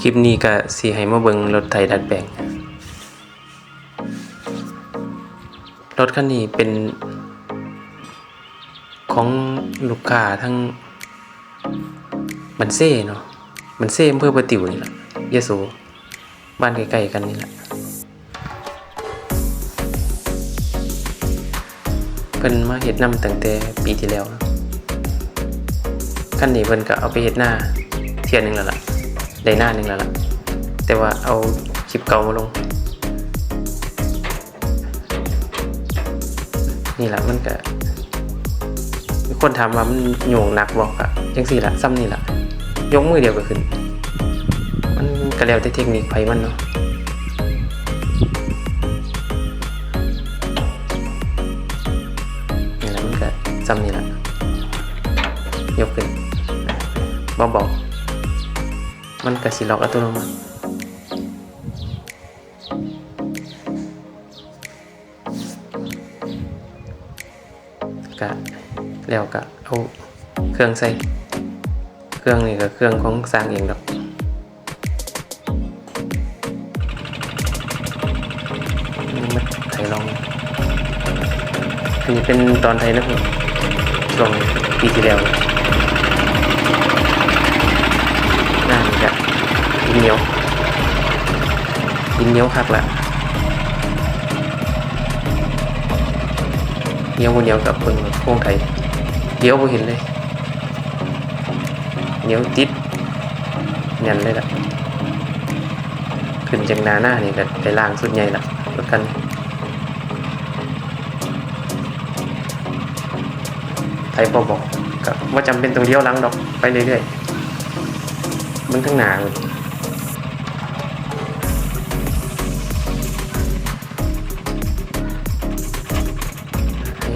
คลิปนี้ก็สิให้มาเบิงรถไถดัดแปลงรถคันนี้เป็นของลูกค้าทั้งบันเซ่เนาะบันเซ่อำเภอประติวนี่แหละยะโสบ้านใกล้ๆกันนี่แหละเพิ่นมาเฮ็ดนำตั้งแต่ปีที่แล้วคันนี้เพิ่นก็เอาไปเฮ็ดหน้าเที่ยหนึงแล้วล่ะ ได้หน้าหนึ่งแล้วล่ะ แต่ว่าเอาคลิปเก่ามาลง นี่แหละมันก็มีคนถามว่ามันโยงหนักบอกอะจังสี่ละซ้ำนี่ละยกมือเดียวก็ขึ้น มันก็แล้วแต่เทคนิคไผมันเนาะนี่แหละมันก็ซ้ำนี่ละยกขึ้นเบาๆ มันก็สิล็อกอัตโนมัติก็แล้วก็เอาเครื่องใส่ เครื่องนี่ก็เครื่องของสร้างเองดอกมาไทยลองอันนี้เป็นตอนไทยนะครับช่วงปีที่แล้วน่าจะ ดินเหนียวดินเหนียวคักละเหนียวเหนียวกับเบิ่งโค้งไทยเดี๋ยวบ่เห็นเลยเหนียวติดแน่นเลยล่ะ ขึ้นจากหนาหน้านี่ก็ไปล่างสุดใหญ่ละรถกันไทยบอกบอกก็ว่าจำเป็นตรงเดียวลังดอกไปเรื่อยๆมันทั้งหนาเลย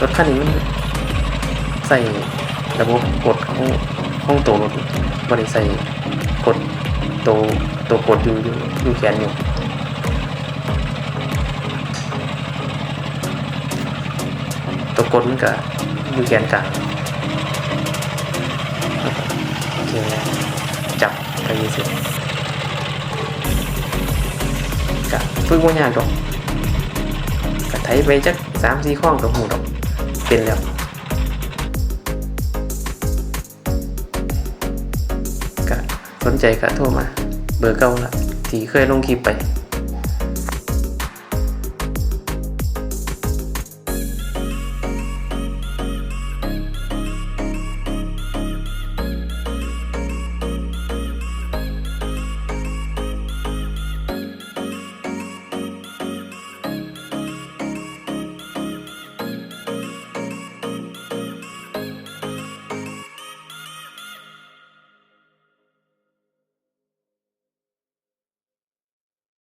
รถคันนี้มันใส่ระบบกดของห้องตัวรถบริใส่กดตัวตัวกดอยู่อยู่อยู่แขนอยู่ตัวกดมันก็อยู่แกนกลางโอเคจับไปยี่สิบกะฝึกว่ายากดอกกะไถไปจักสามสี่ข้องกับหูดอก เป็นแล้วกะสนใจกะโทรมา เบอร์เก่าละที่เคยลงคลิปไป